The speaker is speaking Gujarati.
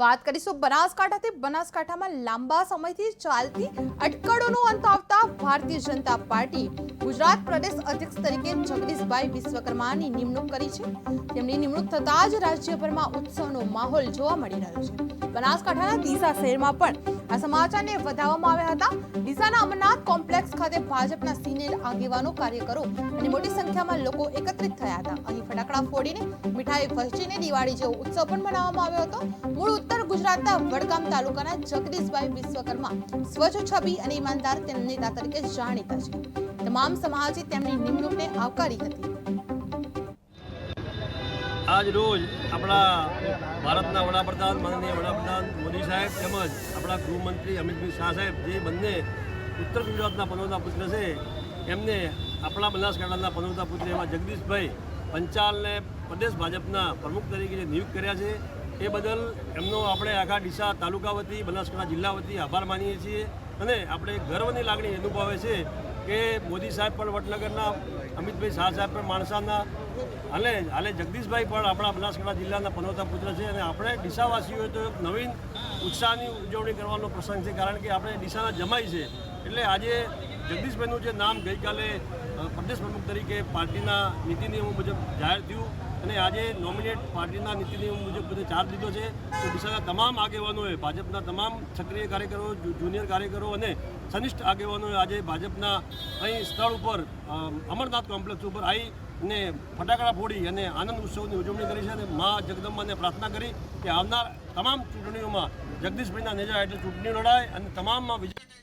વાત કરીશું બનાસકાંઠાથી. બનાસકાંઠામાં લાંબા સમયથી ચાલતી અટકળોનો અંત આવતા ભારતીય જનતા પાર્ટી ગુજરાત પ્રદેશ અધ્યક્ષ તરીકે જગદીશભાઈ વિશ્વકર્માની નિમણૂક કરી છે. તેમની નિમણૂક થતાં જ રાજ્યભરમાં ઉત્સવનો માહોલ જોવા મળી રહ્યો છે. બનાસકાંઠાના ડીસા શહેરમાં પણ આ સમાચારને વધાવવામાં આવ્યા હતા. ડીસાના અમરનાથ ભાજપના સિનિયર આગેવાનો કાર્યકરો અને મોટી સંખ્યામાં લોકો એકત્રિત થયા હતા. અહીં ફટાકડા ફોડીને, મીઠાઈ વહેંચીને દિવાળી જેવો ઉત્સવ પણ મનાવવામાં આવ્યો હતો. મૂળ ઉત્તર ગુજરાતના વડગામ તાલુકાના જગદીશભાઈ વિશ્વકર્મા સ્વચ્છ છબી અને ઈમાનદાર તેમ નેતા તરીકે જાણીતા છે. તમામ સમાજે તેમની નિમણૂકને આવકારી હતી. આજ રોજ આપણા ભારતના વડાપ્રધાન, માનનીય વડાપ્રધાન મોદી સાહેબ તેમજ આપણા ગૃહમંત્રી અમિતભાઈ શાહ સાહેબ જે બંને ઉત્તર ગુજરાતના પનોતા પુત્ર છે. એમને આપણા બનાસકાંઠાના પનોતા પુત્ર એવા જગદીશભાઈ પંચાલને પ્રદેશ ભાજપના પ્રમુખ તરીકે જે નિયુક્ત કર્યા છે, એ બદલ એમનો આપણે આખા ડીસા તાલુકા વતી, બનાસકાંઠા જિલ્લા વતી આભાર માનીએ છીએ અને આપણે ગર્વની લાગણી અનુભવે છે કે મોદી સાહેબ પણ વડનગરના, અમિતભાઈ શાહ સાહેબ પણ માણસાના હાલે હાલે જગદીશભાઈ પણ આપણા બનાસકાંઠા જિલ્લાના પનોતા પુત્ર છે અને આપણે ડીસાવાસીઓએ તો એક નવીન ઉત્સાહની ઉજવણી કરવાનો પ્રસંગ છે કારણ કે આપણે ડીસાના જમાઈ છે. એટલે આજે જગદીશભાઈનું જે નામ ગઈકાલે પ્રદેશ પ્રમુખ તરીકે પાર્ટીના નીતિ નિયમો મુજબ જાહેર થયું અને આજે નોમિનેટ પાર્ટીના નીતિ નિયમો મુજબ બધે ચાર્જ લીધો છે. તો ડીસાના તમામ આગેવાનોએ, ભાજપના તમામ સક્રિય કાર્યકરો જુનિયર કાર્યકરો અને સનિષ્ઠ આગેવાનોએ આજે ભાજપના અહીં સ્થળ ઉપર અમરનાથ કોમ્પ્લેક્સ ઉપર આવી ને ફટાકડા ફોડી અને આનંદ ઉત્સવની ઉજવણી કરી છે અને મા જગદંબાને પ્રાર્થના કરી કે આવનાર તમામ ચૂંટણીઓમાં જગદીશભાઈના નેજા એટલે ચૂંટણી લડાય અને તમામમાં વિજય